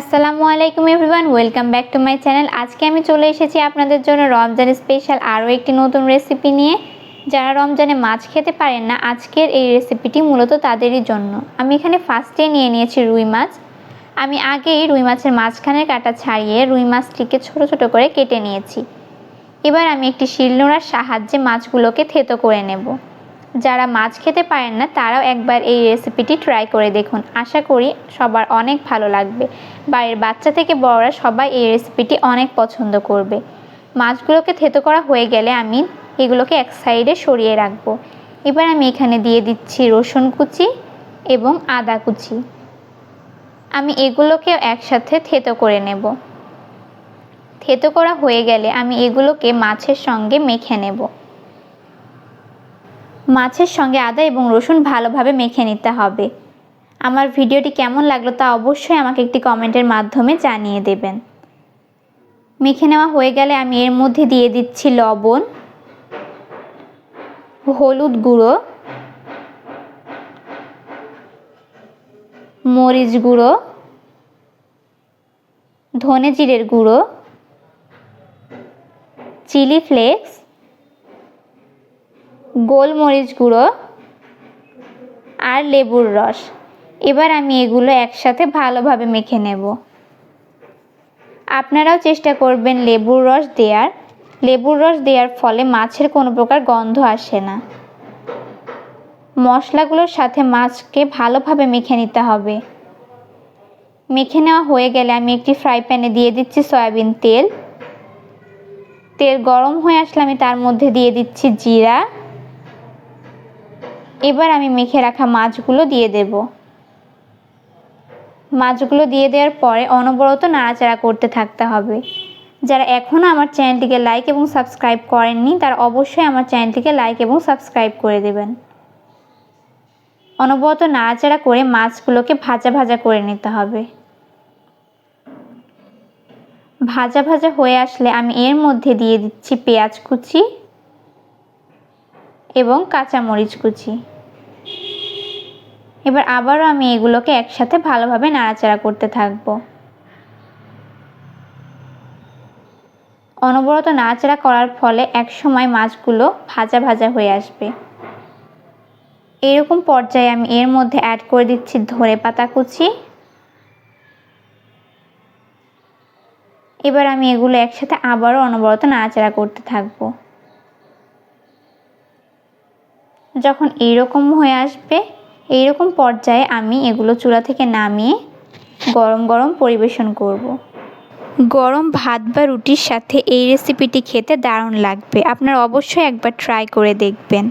আসসালামু আলাইকুম everyone, welcome back to my channel. আজকে আমি চলে এসেছি আপনাদের জন্য রমজান স্পেশাল আরও একটি নতুন রেসিপি নিয়ে। যারা রমজানে মাছ খেতে পারেন না, আজকের এই রেসিপিটি মূলত তাদেরই জন্য। আমি এখানে ফার্স্টে নিয়ে নিয়েছি রুই মাছ। আমি আগেই রুই মাছের মাঝখানের কাটা ছাড়িয়ে রুই মাছটিকে ছোট ছোট করে কেটে নিয়েছি। এবার আমি একটি শিলনোড়ার সাহায্যে মাছগুলোকে থেতো করে নেব। যারা মাছ খেতে পারেন না, তারাও একবার এই রেসিপিটি ট্রাই করে দেখুন। আশা করি সবার অনেক ভালো লাগবে। বাড়ির বাচ্চা থেকে বড়রা সবাই এই রেসিপিটি অনেক পছন্দ করবে। মাছগুলোকে থেতো করা হয়ে গেলে আমি এগুলোকে এক সাইডে সরিয়ে রাখব। এবার আমি এখানে দিয়ে দিচ্ছি রসুন কুচি এবং আদা কুচি। আমি এগুলোকে একসাথে থেতো করে নেব। থেতো করা হয়ে গেলে আমি এগুলোকে মাছের সঙ্গে মেখে নেব। মাছের সঙ্গে আদা এবং রসুন ভালোভাবে মেখে নিতে হবে। আমার ভিডিওটি কেমন লাগল তা অবশ্যই আমাকে একটি কমেন্টের মাধ্যমে জানিয়ে দেবেন। মেখে নেওয়া হয়ে গেলে আমি এর মধ্যে দিয়ে দিচ্ছি লবণ, হলুদ গুঁড়ো, মরিচ গুঁড়ো, ধনে জিরের গুঁড়ো, চিলি ফ্লেক্স গোলমরিচ গুঁড়ো আর লেবুর রস। এবার আমি এগুলো একসাথে ভালোভাবে মেখে নেব। আপনারাও চেষ্টা করবেন লেবুর রস দেওয়ার লেবুর রস দেওয়ার ফলে মাছের কোনো প্রকার গন্ধ আসে না। মশলাগুলোর সাথে মাছকে ভালোভাবে মেখে নিতে হবে। মেখে নেওয়া হয়ে গেলে আমি একটি ফ্রাই প্যানে দিয়ে দিচ্ছি সয়াবিন তেল। তেল গরম হয়ে আসলে আমি তার মধ্যে দিয়ে দিচ্ছি জিরা। এবার আমি মেখে রাখা মাছগুলো দিয়ে দেব। মাছগুলো দিয়ে দেওয়ার পরে অনবরত নাড়াচাড়া করতে থাকতে হবে। যারা এখনও আমার চ্যানেলটিকে লাইক এবং সাবস্ক্রাইব করেননি, তারা অবশ্যই আমার চ্যানেলটিকে লাইক এবং সাবস্ক্রাইব করে দেবেন। অনবরত নাড়াচাড়া করে মাছগুলোকে ভাজা ভাজা করে নিতে হবে। ভাজা ভাজা হয়ে আসলে আমি এর মধ্যে দিয়ে দিচ্ছি পেঁয়াজ কুচি এবং কাঁচামরিচ কুচি। এবার আবারও আমি এগুলোকে একসাথে ভালোভাবে নাড়াচাড়া করতে থাকব। অনবরত নাড়াচাড়া করার ফলে একসময় মাছগুলো ভাজা ভাজা হয়ে আসবে। এরকম পর্যায়ে আমি এর মধ্যে অ্যাড করে দিচ্ছি ধরে পাতা কুচি। এবার আমি এগুলো একসাথে আবারও অনবরত নাড়াচাড়া করতে থাকব। যখন এইরকম হয়ে আসবে এইরকম পর্যায়ে আমি এগুলো চুলা থেকে নামিয়ে গরম গরম পরিবেশন করব। গরম ভাত বা রুটির সাথে এই রেসিপিটি খেতে দারুণ লাগবে আপনারা অবশ্যই একবার ট্রাই করে দেখবেন